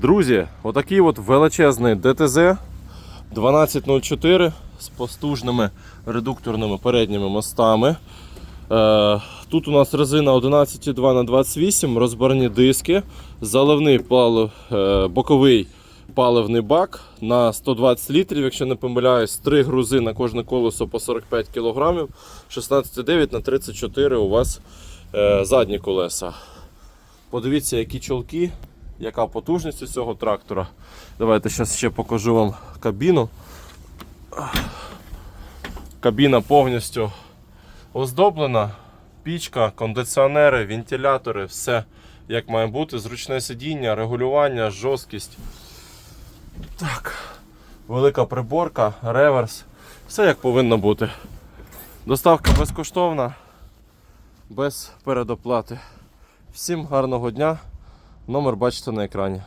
Друзі, отакий от величезний ДТЗ 1204 з постужними редукторними передніми мостами. Е, тут у нас резина 11,2 на 28 розборні диски, заливний палив, е, боковий паливний бак на 120 літрів, якщо не помиляюсь, 3 грузи на кожне колесо по 45 кг, 16,9 на 34 у вас е, задні колеса. Подивіться, які чолки, яка потужність у цього трактора. Давайте зараз ще покажу вам кабіну. Кабіна повністю оздоблена. Пічка, кондиціонери, вентилятори, все як має бути. Зручне сидіння, регулювання, жорсткість. Так. Велика приборка, реверс. Все як повинно бути. Доставка безкоштовна, без передоплати. Всім гарного дня. Номер бачите на екрані.